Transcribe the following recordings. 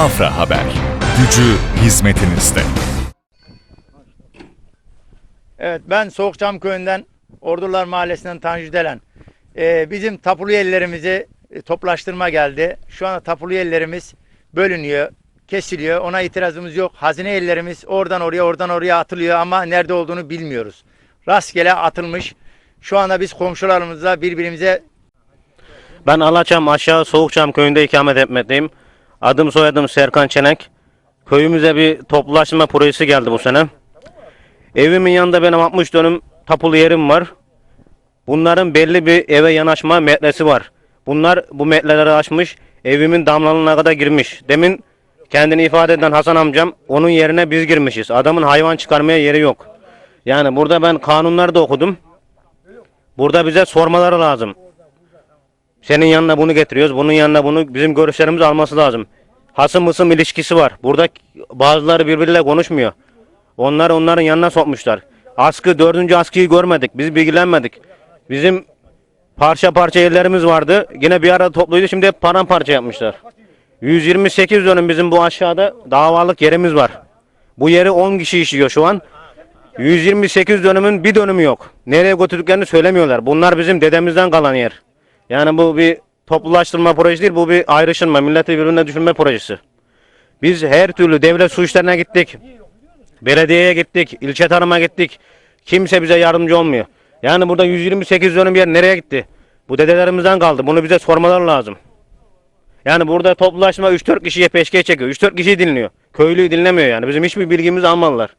Mafra Haber. Gücü hizmetinizde. Evet ben Soğukçam köyünden Ordular Mahallesi'nden Tanju Delen. Ee, bizim tapulu yerlerimizi e, toplaştırma geldi. Şu anda tapulu yerlerimiz bölünüyor, kesiliyor. Ona itirazımız yok. Hazine yerlerimiz oradan oraya oradan oraya atılıyor ama nerede olduğunu bilmiyoruz. Rastgele atılmış. Şu anda biz komşularımızla birbirimize Ben Alaçam aşağı Soğukçam köyünde ikamet etmekteyim. Adım soyadım Serkan Çenek. Köyümüze bir toplulaşma projesi geldi bu sene. Evimin yanında benim 60 dönüm tapulu yerim var. Bunların belli bir eve yanaşma metresi var. Bunlar bu metreleri aşmış, evimin damlalığına kadar girmiş. Demin kendini ifade eden Hasan amcam, onun yerine biz girmişiz. Adamın hayvan çıkarmaya yeri yok. Yani burada ben kanunları da okudum. Burada bize sormaları lazım. Senin yanına bunu getiriyoruz. Bunun yanına bunu bizim görüşlerimizi alması lazım. Hasım ısım ilişkisi var. Burada bazıları birbiriyle konuşmuyor. Onlar onların yanına sokmuşlar. Askı dördüncü askıyı görmedik. Biz bilgilenmedik. Bizim parça parça yerlerimiz vardı. Yine bir arada topluydu. Şimdi hep paramparça yapmışlar. 128 dönüm bizim bu aşağıda davalık yerimiz var. Bu yeri 10 kişi işliyor şu an. 128 dönümün bir dönümü yok. Nereye götürdüklerini söylemiyorlar. Bunlar bizim dedemizden kalan yer. Yani bu bir toplulaştırma projesi değil, bu bir ayrışılma, milleti birbirine düşürme projesi. Biz her türlü devlet su işlerine gittik. Belediyeye gittik, ilçe tarıma gittik. Kimse bize yardımcı olmuyor. Yani burada 128 dönüm yer nereye gitti? Bu dedelerimizden kaldı. Bunu bize sormaları lazım. Yani burada toplulaşma 3-4 kişiye peşkeş çekiyor. 3-4 kişiyi dinliyor. Köylüyü dinlemiyor yani. Bizim hiçbir bilgimizi almadılar.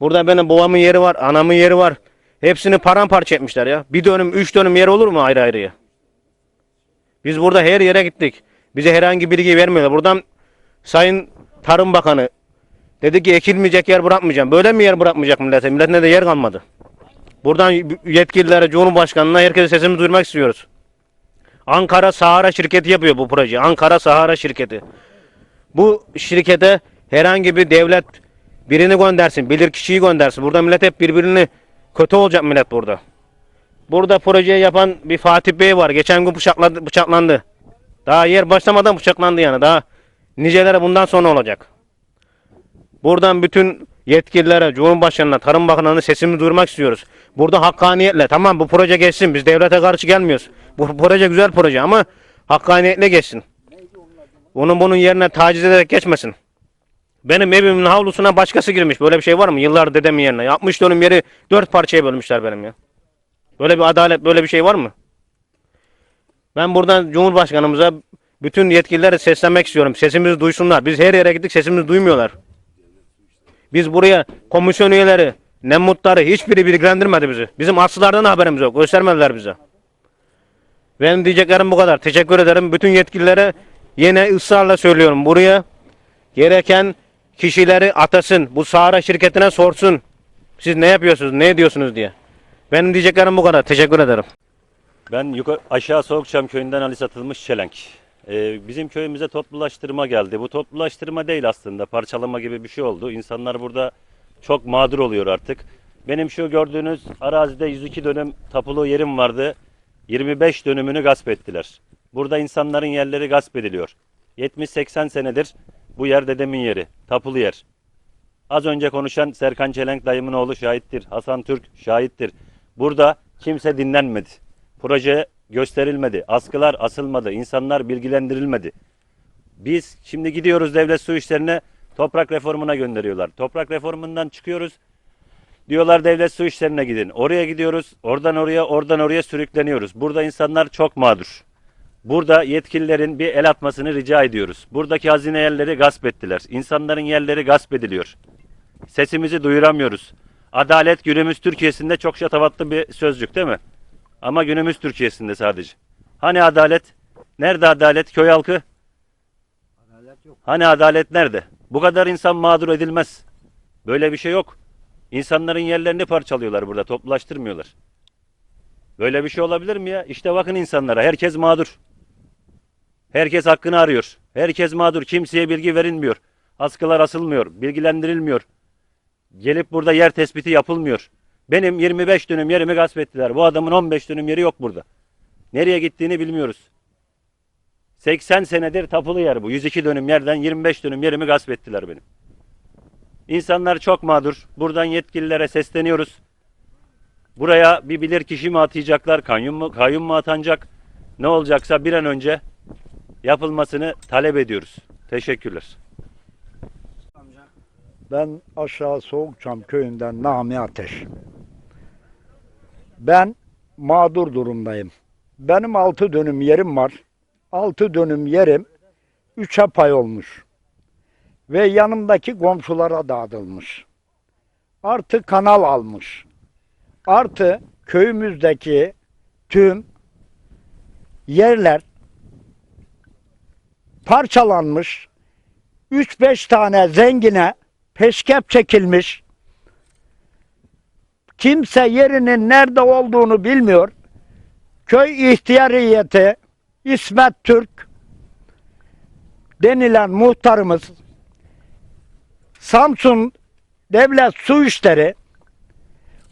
Burada benim babamın yeri var, anamın yeri var. Hepsini paramparça etmişler ya. Bir dönüm, üç dönüm yer olur mu ayrı ayrıya? Biz burada her yere gittik. Bize herhangi bilgi vermiyorlar. Buradan Sayın Tarım Bakanı dedi ki ekilmeyecek yer bırakmayacağım. Böyle mi yer bırakmayacak millete? Milletine de yer kalmadı. Buradan yetkililere, Cumhurbaşkanı'na herkese sesimizi duyurmak istiyoruz. Ankara Sahara şirketi yapıyor bu projeyi. Ankara Sahara şirketi. Bu şirkete herhangi bir devlet birini göndersin, bilir kişiyi göndersin. Burada millet hep birbirini kötü olacak millet burada. Burada projeyi yapan bir Fatih Bey var. Geçen gün bıçakladı, bıçaklandı. Daha yer başlamadan bıçaklandı yani. Daha niceleri bundan sonra olacak. Buradan bütün yetkililere, Cumhurbaşkanı'na, Tarım Bakanlığı'na sesimizi duyurmak istiyoruz. Burada hakkaniyetle tamam bu proje geçsin. Biz devlete karşı gelmiyoruz. Bu proje güzel proje ama hakkaniyetle geçsin. Onun bunun yerine taciz ederek geçmesin. Benim evimin havlusuna başkası girmiş. Böyle bir şey var mı? Yıllar dedemin yerine. 60 dönüm yeri dört parçaya bölmüşler benim ya. Böyle bir adalet, böyle bir şey var mı? Ben buradan Cumhurbaşkanımıza bütün yetkililere seslenmek istiyorum. Sesimizi duysunlar. Biz her yere gittik sesimizi duymuyorlar. Biz buraya komisyon üyeleri, Nemmutları hiçbiri bilgilendirmedi bizi. Bizim aslılardan haberimiz yok. Göstermediler bize. Benim diyeceklerim bu kadar. Teşekkür ederim. Bütün yetkililere yine ısrarla söylüyorum. Buraya gereken kişileri atasın. Bu Sahara şirketine sorsun. Siz ne yapıyorsunuz, ne ediyorsunuz diye. Benim diyeceklerim bu kadar. Teşekkür ederim. Ben yukarı, aşağı Soğukçam köyünden Ali Satılmış Çelenk. Ee, bizim köyümüze toplulaştırma geldi. Bu toplulaştırma değil aslında parçalama gibi bir şey oldu. İnsanlar burada çok mağdur oluyor artık. Benim şu gördüğünüz arazide 102 dönüm tapulu yerim vardı. 25 dönümünü gasp ettiler. Burada insanların yerleri gasp ediliyor. 70-80 senedir bu yer dedemin yeri. Tapulu yer. Az önce konuşan Serkan Çelenk dayımın oğlu şahittir. Hasan Türk şahittir. Burada kimse dinlenmedi. Proje gösterilmedi. Askılar asılmadı. insanlar bilgilendirilmedi. Biz şimdi gidiyoruz devlet su işlerine toprak reformuna gönderiyorlar. Toprak reformundan çıkıyoruz. Diyorlar devlet su işlerine gidin. Oraya gidiyoruz. Oradan oraya, oradan oraya sürükleniyoruz. Burada insanlar çok mağdur. Burada yetkililerin bir el atmasını rica ediyoruz. Buradaki hazine yerleri gasp ettiler. İnsanların yerleri gasp ediliyor. Sesimizi duyuramıyoruz. Adalet günümüz Türkiye'sinde çok şatafatlı bir sözcük değil mi? Ama günümüz Türkiye'sinde sadece. Hani adalet? Nerede adalet köy halkı? Hani adalet nerede? Bu kadar insan mağdur edilmez. Böyle bir şey yok. İnsanların yerlerini parçalıyorlar burada, toplulaştırmıyorlar. Böyle bir şey olabilir mi ya? İşte bakın insanlara, herkes mağdur. Herkes hakkını arıyor. Herkes mağdur, kimseye bilgi verilmiyor. Askılar asılmıyor, bilgilendirilmiyor. Gelip burada yer tespiti yapılmıyor. Benim 25 dönüm yerimi gasp ettiler. Bu adamın 15 dönüm yeri yok burada. Nereye gittiğini bilmiyoruz. 80 senedir tapulu yer bu. 102 dönüm yerden 25 dönüm yerimi gasp ettiler benim. İnsanlar çok mağdur. Buradan yetkililere sesleniyoruz. Buraya bir bilir kişi mi atayacaklar, kayyum mu, kayyum mu atanacak? Ne olacaksa bir an önce yapılmasını talep ediyoruz. Teşekkürler. Ben aşağı Soğukçam köyünden Nami Ateş. Ben mağdur durumdayım. Benim altı dönüm yerim var. Altı dönüm yerim üçe pay olmuş. Ve yanımdaki komşulara dağıtılmış. Artı kanal almış. Artı köyümüzdeki tüm yerler parçalanmış. 3-5 tane zengine peşkep çekilmiş. Kimse yerinin nerede olduğunu bilmiyor. Köy ihtiyariyeti İsmet Türk denilen muhtarımız Samsun Devlet Su İşleri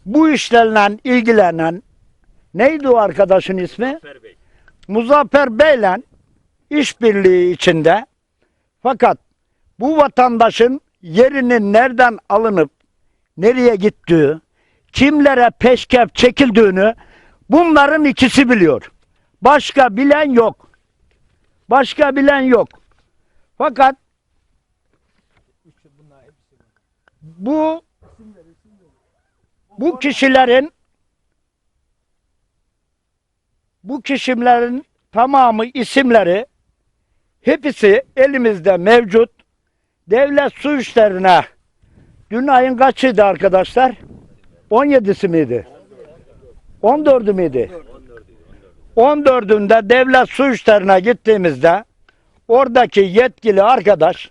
bu işlerle ilgilenen neydi o arkadaşın ismi? Muzaffer Bey'le işbirliği içinde fakat bu vatandaşın yerinin nereden alınıp nereye gittiği, kimlere peşkep çekildiğini bunların ikisi biliyor. Başka bilen yok. Başka bilen yok. Fakat bu bu kişilerin bu kişilerin tamamı isimleri hepsi elimizde mevcut. Devlet su işlerine dün ayın kaçıydı arkadaşlar? 17'si miydi? 14'ü müydü? 14'ünde devlet su işlerine gittiğimizde oradaki yetkili arkadaş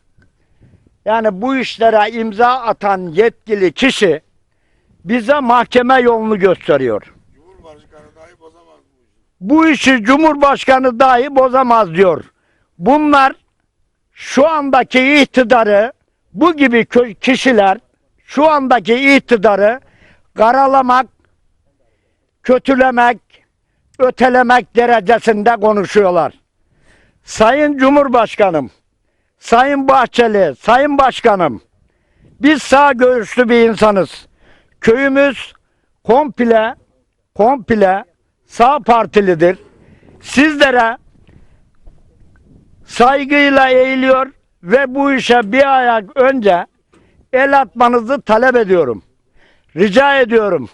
yani bu işlere imza atan yetkili kişi bize mahkeme yolunu gösteriyor. Bu işi Cumhurbaşkanı dahi bozamaz diyor. Bunlar şu andaki iktidarı bu gibi kişiler şu andaki iktidarı karalamak, kötülemek, ötelemek derecesinde konuşuyorlar. Sayın Cumhurbaşkanım, Sayın Bahçeli, Sayın Başkanım, biz sağ görüşlü bir insanız. Köyümüz komple, komple sağ partilidir. Sizlere saygıyla eğiliyor ve bu işe bir ayak önce el atmanızı talep ediyorum. Rica ediyorum.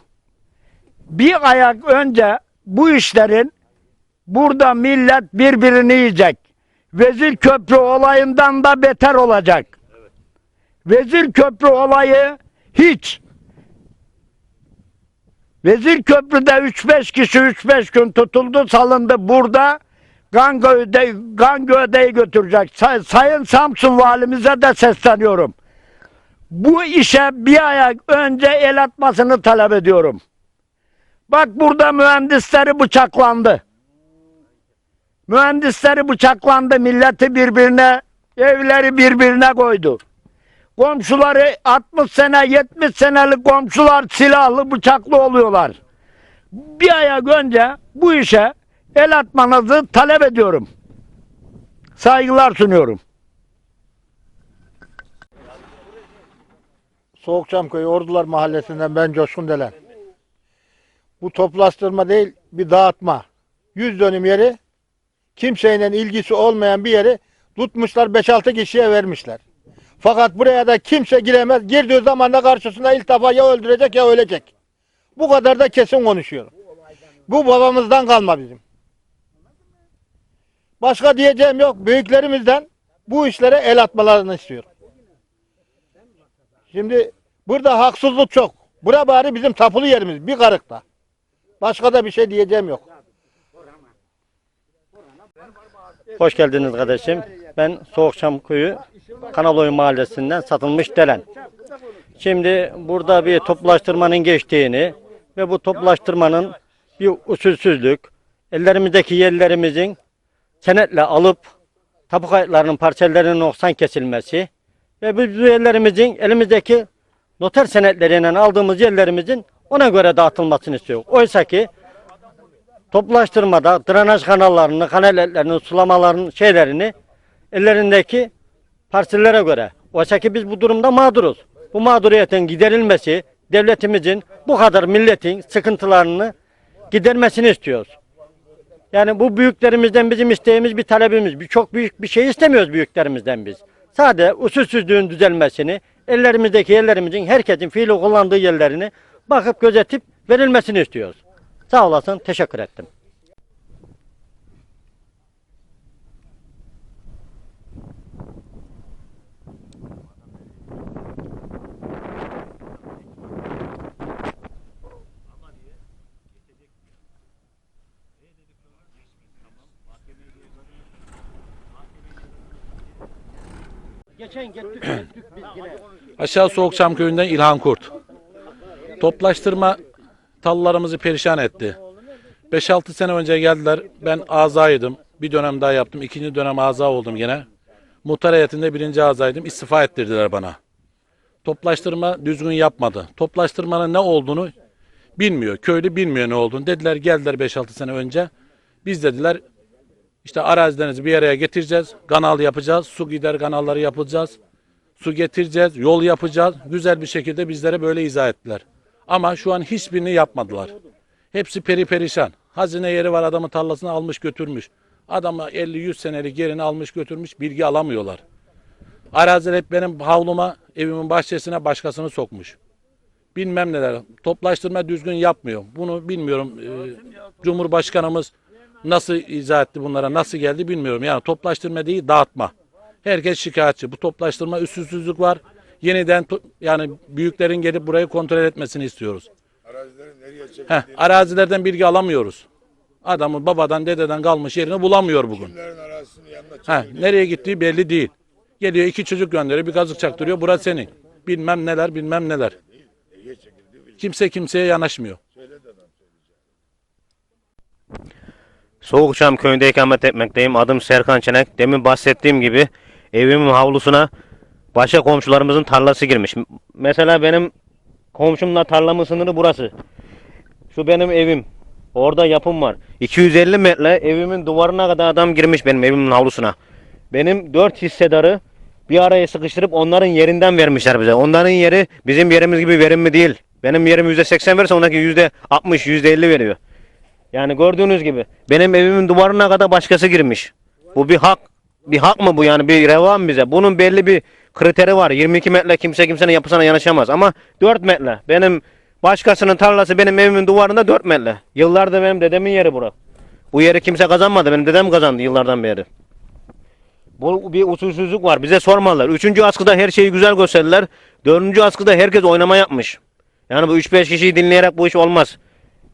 Bir ayak önce bu işlerin burada millet birbirini yiyecek. Vezir Köprü olayından da beter olacak. Vezir Köprü olayı hiç. Vezir Köprü'de 3-5 kişi 3-5 gün tutuldu salındı burada. Gangö'de, Gangö'deyi götürecek. Say- Sayın Samsun valimize de sesleniyorum. Bu işe bir ayak önce el atmasını talep ediyorum. Bak burada mühendisleri bıçaklandı. Mühendisleri bıçaklandı, milleti birbirine, evleri birbirine koydu. Komşuları 60 sene, 70 senelik komşular silahlı, bıçaklı oluyorlar. Bir ayak önce bu işe el atmanızı talep ediyorum. Saygılar sunuyorum. Soğukçam Köyü Ordular Mahallesi'nden ben Coşkun Delen. Bu toplaştırma değil bir dağıtma. 100 dönüm yeri kimseyle ilgisi olmayan bir yeri tutmuşlar 5-6 kişiye vermişler. Fakat buraya da kimse giremez. Girdiği zaman da karşısında ilk defa ya öldürecek ya ölecek. Bu kadar da kesin konuşuyorum. Bu babamızdan kalma bizim. Başka diyeceğim yok. Büyüklerimizden bu işlere el atmalarını istiyorum. Şimdi burada haksızlık çok. Bura bari bizim tapulu yerimiz. Bir karıkta. Başka da bir şey diyeceğim yok. Hoş geldiniz kardeşim. Ben Soğukçam Köyü Kanaloy Mahallesi'nden satılmış Delen. Şimdi burada bir toplaştırmanın geçtiğini ve bu toplaştırmanın bir usulsüzlük, ellerimizdeki yerlerimizin senetle alıp tapu kayıtlarının parsellerinin noksan kesilmesi ve biz bu yerlerimizin elimizdeki noter senetleriyle aldığımız yerlerimizin ona göre dağıtılmasını istiyor. Oysa ki toplaştırmada drenaj kanallarını, kanallerini, sulamaların şeylerini ellerindeki parsellere göre. Oysa ki biz bu durumda mağduruz. Bu mağduriyetin giderilmesi, devletimizin bu kadar milletin sıkıntılarını gidermesini istiyoruz. Yani bu büyüklerimizden bizim isteğimiz bir talebimiz. Bir çok büyük bir şey istemiyoruz büyüklerimizden biz. Sadece usulsüzlüğün düzelmesini, ellerimizdeki yerlerimizin herkesin fiili kullandığı yerlerini bakıp gözetip verilmesini istiyoruz. Sağ olasın, teşekkür ettim. Geçen gittik, gittik yine. Aşağı Soğukçam köyünden İlhan Kurt. Toplaştırma tallarımızı perişan etti. 5-6 sene önce geldiler. Ben azaydım. Bir dönem daha yaptım. İkinci dönem aza oldum gene. Muhtar heyetinde birinci azaydım. İstifa ettirdiler bana. Toplaştırma düzgün yapmadı. Toplaştırmanın ne olduğunu bilmiyor. Köylü bilmiyor ne olduğunu. Dediler geldiler 5-6 sene önce. Biz dediler işte arazilerinizi bir araya getireceğiz. Kanal yapacağız. Su gider kanalları yapacağız su getireceğiz, yol yapacağız. Güzel bir şekilde bizlere böyle izah ettiler. Ama şu an hiçbirini yapmadılar. Hepsi peri perişan. Hazine yeri var adamın tarlasını almış götürmüş. Adamı 50-100 senelik yerini almış götürmüş bilgi alamıyorlar. Araziler hep benim havluma, evimin bahçesine başkasını sokmuş. Bilmem neler. Toplaştırma düzgün yapmıyor. Bunu bilmiyorum. Ee, Cumhurbaşkanımız nasıl izah etti bunlara, nasıl geldi bilmiyorum. Yani toplaştırma değil dağıtma. Herkes şikayetçi. Bu toplaştırma üstsüzlük var. Yeniden yani büyüklerin gelip burayı kontrol etmesini istiyoruz. Heh, arazilerden bilgi alamıyoruz. Adamın babadan dededen kalmış yerini bulamıyor bugün. Heh, nereye gittiği belli değil. Geliyor iki çocuk gönderiyor bir kazık çaktırıyor. Burası senin. Bilmem neler bilmem neler. Kimse kimseye yanaşmıyor. Soğukçam köyünde ikamet etmekteyim. Adım Serkan Çenek. Demin bahsettiğim gibi evimin havlusuna başka komşularımızın tarlası girmiş. Mesela benim komşumla tarlamın sınırı burası. Şu benim evim. Orada yapım var. 250 metre evimin duvarına kadar adam girmiş benim evimin havlusuna. Benim 4 hissedarı bir araya sıkıştırıp onların yerinden vermişler bize. Onların yeri bizim yerimiz gibi verimli değil. Benim yerim %80 verirse ondaki %60, %50 veriyor. Yani gördüğünüz gibi benim evimin duvarına kadar başkası girmiş. Bu bir hak. Bir hak mı bu yani bir reva mı bize? Bunun belli bir kriteri var. 22 metre kimse kimsenin yapısına yanaşamaz ama 4 metre. Benim başkasının tarlası benim evimin duvarında 4 metre. Yıllardır benim dedemin yeri bura. Bu yeri kimse kazanmadı. Benim dedem kazandı yıllardan beri. Bu bir usulsüzlük var. Bize sormalılar. Üçüncü askıda her şeyi güzel gösterdiler. Dördüncü askıda herkes oynama yapmış. Yani bu 3-5 kişiyi dinleyerek bu iş olmaz.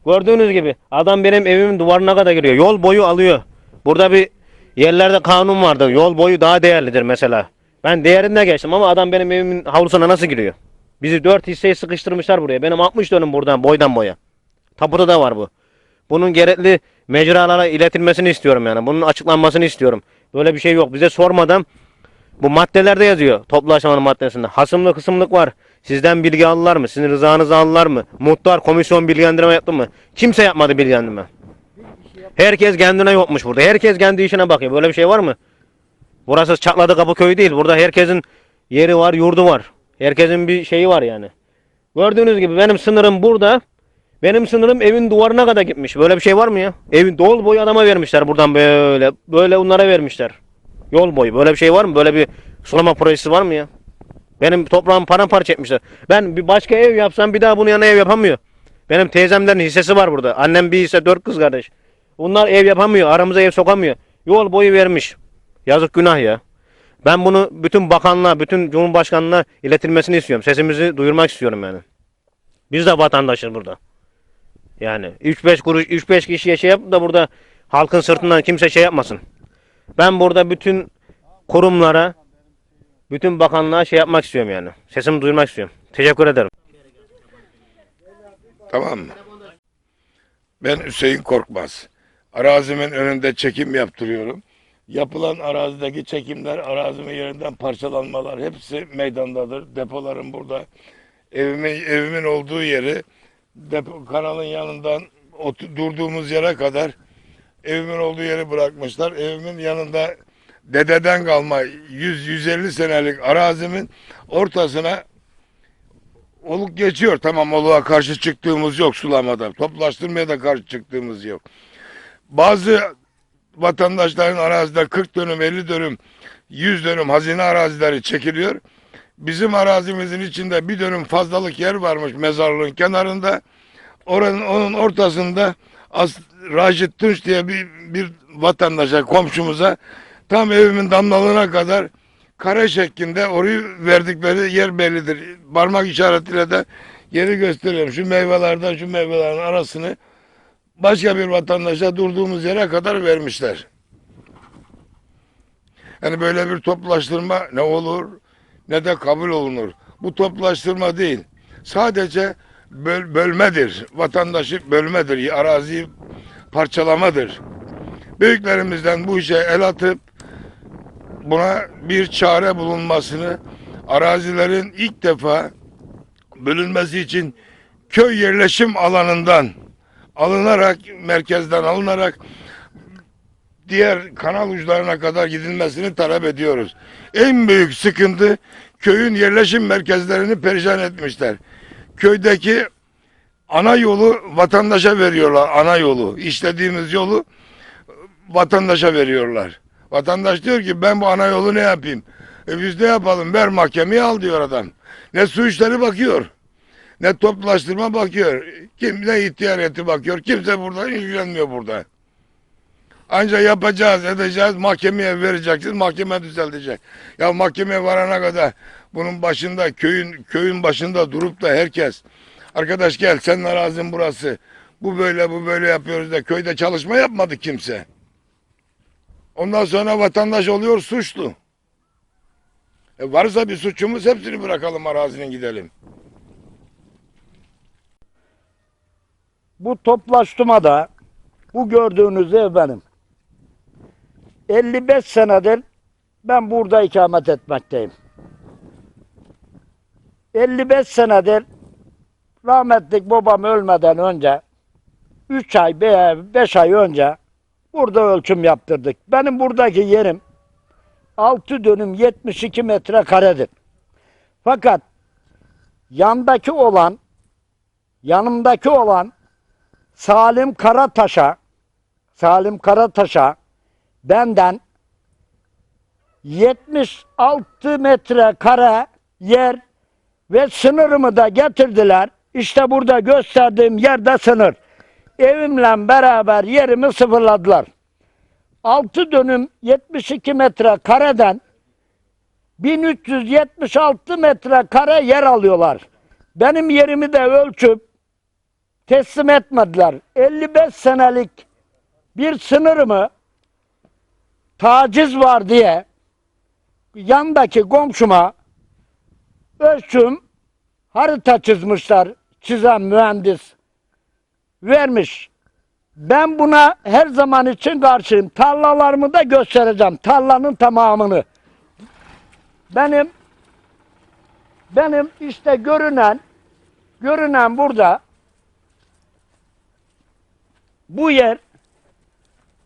Gördüğünüz gibi adam benim evimin duvarına kadar giriyor. Yol boyu alıyor. Burada bir yerlerde kanun vardı. Yol boyu daha değerlidir mesela. Ben değerinde geçtim ama adam benim evimin havlusuna nasıl giriyor? Bizi dört hisseyi sıkıştırmışlar buraya. Benim 60 dönüm buradan boydan boya. Tapuda da var bu. Bunun gerekli mecralara iletilmesini istiyorum yani. Bunun açıklanmasını istiyorum. Böyle bir şey yok. Bize sormadan bu maddelerde yazıyor toplu aşamanın maddesinde. Hasımlı kısımlık var. Sizden bilgi aldılar mı? Sizin rızanızı aldılar mı? Muhtar komisyon bilgilendirme yaptı mı? Kimse yapmadı bilgilendirme. Herkes kendine yokmuş burada. Herkes kendi işine bakıyor. Böyle bir şey var mı? Burası Çatladı Kapıköy değil. Burada herkesin yeri var, yurdu var. Herkesin bir şeyi var yani. Gördüğünüz gibi benim sınırım burada. Benim sınırım evin duvarına kadar gitmiş. Böyle bir şey var mı ya? Evin dol boyu adama vermişler buradan böyle. Böyle onlara vermişler. Yol boyu. Böyle bir şey var mı? Böyle bir sulama projesi var mı ya? Benim toprağımı paramparça etmişler. Ben bir başka ev yapsam bir daha bunun yanına ev yapamıyor. Benim teyzemlerin hissesi var burada. Annem bir hisse dört kız kardeş. Bunlar ev yapamıyor. Aramıza ev sokamıyor. Yol boyu vermiş. Yazık günah ya. Ben bunu bütün bakanlığa, bütün cumhurbaşkanına iletilmesini istiyorum. Sesimizi duyurmak istiyorum yani. Biz de vatandaşız burada. Yani 3-5 kuruş, 3-5 kişiye şey yap da burada halkın sırtından kimse şey yapmasın. Ben burada bütün kurumlara, bütün bakanlığa şey yapmak istiyorum yani. Sesimi duyurmak istiyorum. Teşekkür ederim. Tamam mı? Ben Hüseyin Korkmaz. Arazimin önünde çekim yaptırıyorum. Yapılan arazideki çekimler, arazimin yerinden parçalanmalar hepsi meydandadır. Depolarım burada. Evimin evimin olduğu yeri depo, kanalın yanından otu- durduğumuz yere kadar evimin olduğu yeri bırakmışlar. Evimin yanında dededen kalma 100-150 senelik arazimin ortasına oluk geçiyor. Tamam oluğa karşı çıktığımız yok sulamada. Toplaştırmaya da karşı çıktığımız yok. Bazı vatandaşların arazide 40 dönüm, 50 dönüm, 100 dönüm hazine arazileri çekiliyor. Bizim arazimizin içinde bir dönüm fazlalık yer varmış mezarlığın kenarında. Oranın onun ortasında As Raşit Tunç diye bir, bir vatandaşa, komşumuza tam evimin damlalığına kadar kare şeklinde orayı verdikleri yer bellidir. Parmak işaretiyle de yeri gösteriyorum. Şu meyvelerden şu meyvelerin arasını başka bir vatandaşa durduğumuz yere kadar vermişler. Yani böyle bir toplaştırma ne olur ne de kabul olunur. Bu toplaştırma değil. Sadece böl- bölmedir. Vatandaşı bölmedir. Araziyi parçalamadır. Büyüklerimizden bu işe el atıp buna bir çare bulunmasını arazilerin ilk defa bölünmesi için köy yerleşim alanından alınarak merkezden alınarak diğer kanal uçlarına kadar gidilmesini talep ediyoruz. En büyük sıkıntı köyün yerleşim merkezlerini perişan etmişler. Köydeki ana yolu vatandaşa veriyorlar. Ana yolu. İşlediğimiz yolu vatandaşa veriyorlar. Vatandaş diyor ki ben bu ana yolu ne yapayım? E biz ne yapalım? Ver mahkemeye al diyor adam. Ne su işleri bakıyor. Ne toplaştırma bakıyor. Kim ne ihtiyar eti bakıyor. Kimse burada ilgilenmiyor burada. Ancak yapacağız, edeceğiz, mahkemeye vereceksiniz, mahkeme düzeltecek. Ya mahkemeye varana kadar bunun başında, köyün köyün başında durup da herkes, arkadaş gel senin arazin burası, bu böyle bu böyle yapıyoruz da köyde çalışma yapmadı kimse. Ondan sonra vatandaş oluyor suçlu. E varsa bir suçumuz hepsini bırakalım arazinin gidelim. Bu toplaştırmada bu gördüğünüz ev benim. 55 senedir ben burada ikamet etmekteyim. 55 senedir rahmetlik babam ölmeden önce 3 ay 5 ay önce burada ölçüm yaptırdık. Benim buradaki yerim 6 dönüm 72 metre karedir. Fakat yandaki olan yanımdaki olan Salim Karataş'a Salim Karataş'a benden 76 metre kare yer ve sınırımı da getirdiler. İşte burada gösterdiğim yerde sınır. Evimle beraber yerimi sıfırladılar. 6 dönüm 72 metre kareden 1376 metre kare yer alıyorlar. Benim yerimi de ölçüp teslim etmediler. 55 senelik bir sınırımı taciz var diye yandaki komşuma ölçüm harita çizmişler. Çizen mühendis vermiş. Ben buna her zaman için karşıyım. Tarlalarımı da göstereceğim. Tarlanın tamamını. Benim benim işte görünen görünen burada bu yer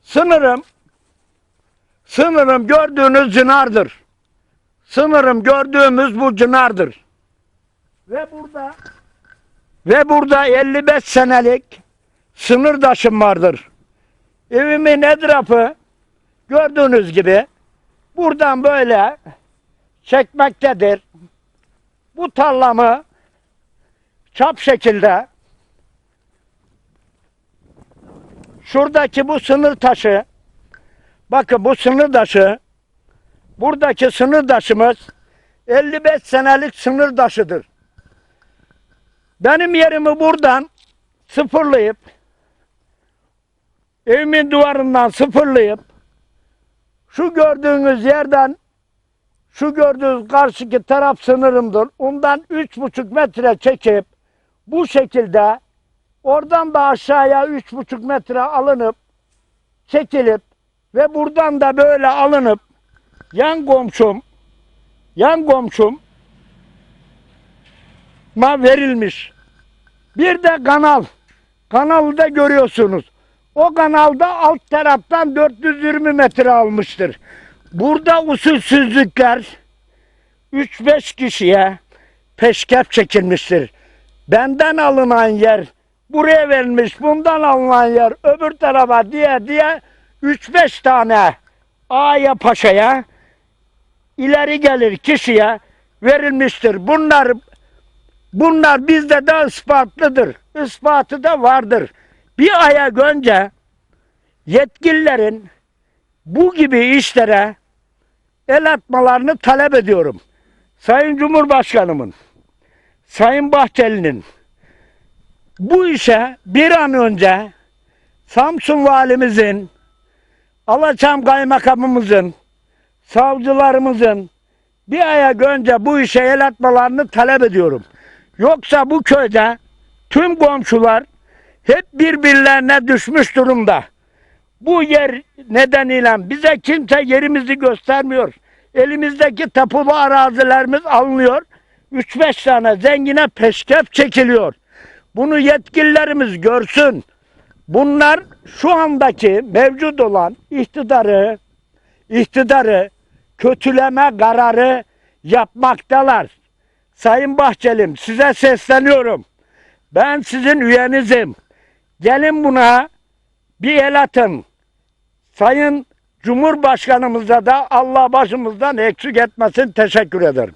sınırım sınırım gördüğünüz cınardır. Sınırım gördüğümüz bu cınardır. Ve burada ve burada 55 senelik sınırdaşım vardır. Evimin etrafı gördüğünüz gibi buradan böyle çekmektedir. Bu tarlamı çap şekilde şuradaki bu sınır taşı bakın bu sınır taşı buradaki sınır taşımız 55 senelik sınır taşıdır. Benim yerimi buradan sıfırlayıp evimin duvarından sıfırlayıp şu gördüğünüz yerden şu gördüğünüz karşıki taraf sınırımdır. Ondan üç buçuk metre çekip bu şekilde oradan da aşağıya üç buçuk metre alınıp çekilip ve buradan da böyle alınıp yan komşum yan komşum ma verilmiş. Bir de kanal Kanalı da görüyorsunuz. O kanalda alt taraftan 420 metre almıştır. Burada usulsüzlükler 3-5 kişiye peşkep çekilmiştir. Benden alınan yer buraya verilmiş, bundan alınan yer öbür tarafa diye diye 3-5 tane A'ya paşaya ileri gelir kişiye verilmiştir. Bunlar bunlar bizde de ispatlıdır. Ispatı da vardır. Bir ayak önce yetkililerin bu gibi işlere el atmalarını talep ediyorum. Sayın Cumhurbaşkanımın, Sayın Bahçeli'nin bu işe bir an önce Samsun valimizin, Alaçam kaymakamımızın, savcılarımızın bir ayak önce bu işe el atmalarını talep ediyorum. Yoksa bu köyde tüm komşular hep birbirlerine düşmüş durumda. Bu yer nedeniyle bize kimse yerimizi göstermiyor. Elimizdeki tapulu arazilerimiz alınıyor. 3-5 tane zengine peşkep çekiliyor. Bunu yetkililerimiz görsün. Bunlar şu andaki mevcut olan iktidarı, iktidarı kötüleme kararı yapmaktalar. Sayın Bahçelim size sesleniyorum. Ben sizin üyenizim. Gelin buna bir el atın. Sayın Cumhurbaşkanımıza da Allah başımızdan eksik etmesin. Teşekkür ederim.